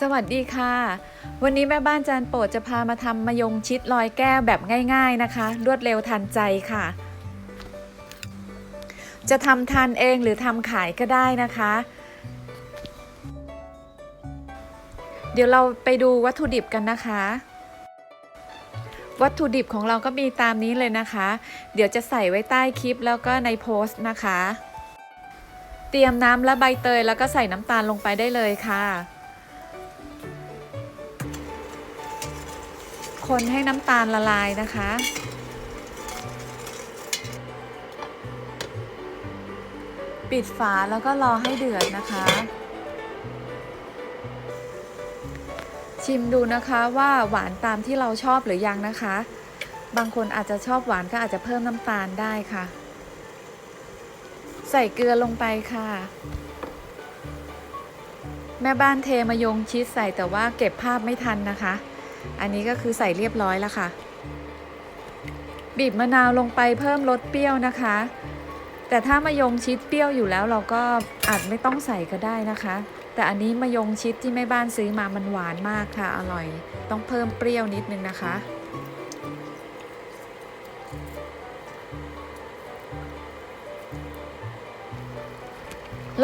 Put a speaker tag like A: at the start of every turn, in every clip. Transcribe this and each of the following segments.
A: สวัสดีค่ะ วันนี้แม่บ้านจานโปรดจะพามาทำมะยงชิดลอยแก้วแบบง่าย ๆนะคะ รวดเร็วทันใจค่ะ จะทำทานเองหรือทำขายก็ได้นะคะ เดี๋ยวเราไปดูวัตถุดิบกันนะคะ วัตถุดิบของเราก็มีตามนี้เลยนะคะ เดี๋ยวจะใส่ไว้ใต้คลิปแล้วก็ในโพสต์นะคะ เตรียมน้ำและใบเตยแล้วก็ใส่น้ำตาลลงไปได้เลยค่ะ คนให้น้ำตาลละลายนะคะ ปิดฝาแล้วก็รอให้เดือดนะคะ ชิมดูนะคะว่าหวานตามที่เราชอบหรือยังนะคะ บางคนอาจจะชอบหวานก็อาจจะเพิ่มน้ำตาลได้ค่ะ ใส่เกลือลงไปค่ะ แม่บ้านเทมายงชิดใส่แต่ว่าเก็บภาพไม่ทันนะคะ อันนี้ก็คือใส่เรียบร้อยแล้วค่ะ บีบมะนาวลงไปเพิ่มรสเปรี้ยวนะคะ แต่ถ้ามายงชิดเปรี้ยวอยู่แล้วเราก็อาจไม่ต้องใส่ก็ได้นะคะ แต่อันนี้มายงชิดที่แม่บ้านซื้อมามันหวานมากค่ะ อร่อย ต้องเพิ่มเปรี้ยวนิดนึงนะคะ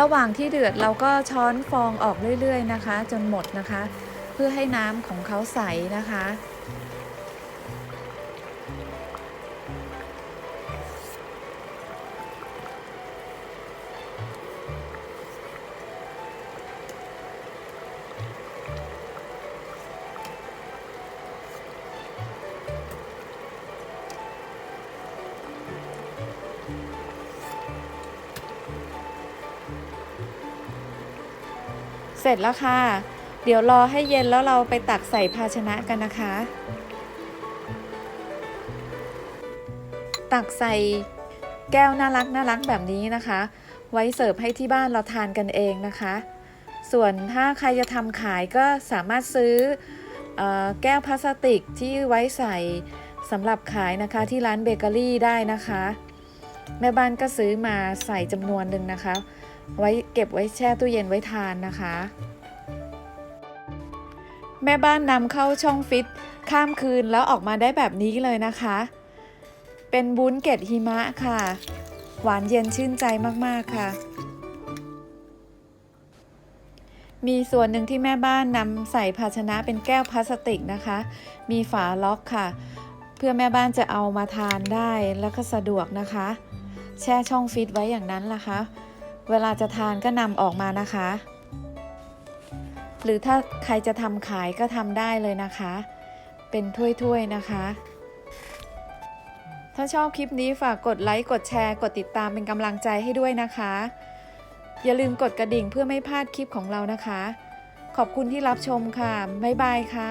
A: ระหว่างที่เดือดเราก็ช้อนฟองออกเรื่อยๆนะคะ จนหมดนะคะ เพื่อให้น้ำของเขาใสนะคะ เสร็จแล้วค่ะ เดี๋ยวรอให้เย็นแล้วเราไปตักใส่ภาชนะกันนะคะ ตักใส่แก้วน่ารักน่ารักแบบนี้นะคะ ไว้เสิร์ฟให้ที่บ้านเราทานกันเองนะคะ ส่วนถ้าใครจะทำขายก็สามารถซื้ออแก้วพลาสติกที่ไว้ใส่สำหรับขายนะคะที่ร้านเบเกอรี่ได้นะคะ แม่บ้านก็ซื้อมาใส่จำนวนหนึ่งนะคะ ไว้เก็บไว้แช่ตู้เย็นไว้ทานนะคะ แม่บ้านนำเข้าช่องฟิตข้ามคืนแล้วออกมาได้แบบนี้เลยนะคะ เป็นบุ้นเกล็ดหิมะค่ะ หวานเย็นชื่นใจมากๆค่ะ มีส่วนหนึ่งที่แม่บ้านนำใส่ภาชนะเป็นแก้วพลาสติกนะคะ มีฝาล็อกค่ะ เพื่อแม่บ้านจะเอามาทานได้แล้วก็สะดวกนะคะ แช่ช่องฟิตไว้อย่างนั้นล่ะคะ เวลาจะทานก็นำออกมานะคะ หรือถ้าใครจะทำขายก็ทำได้เลยนะคะ เป็นถ้วยๆนะคะ ถ้าชอบคลิปนี้ฝากกดไลค์ กดแชร์ กดติดตามเป็นกำลังใจให้ด้วยนะคะ อย่าลืมกดกระดิ่งเพื่อไม่พลาดคลิปของเรานะคะ ขอบคุณที่รับชมค่ะ บ๊ายบายค่ะ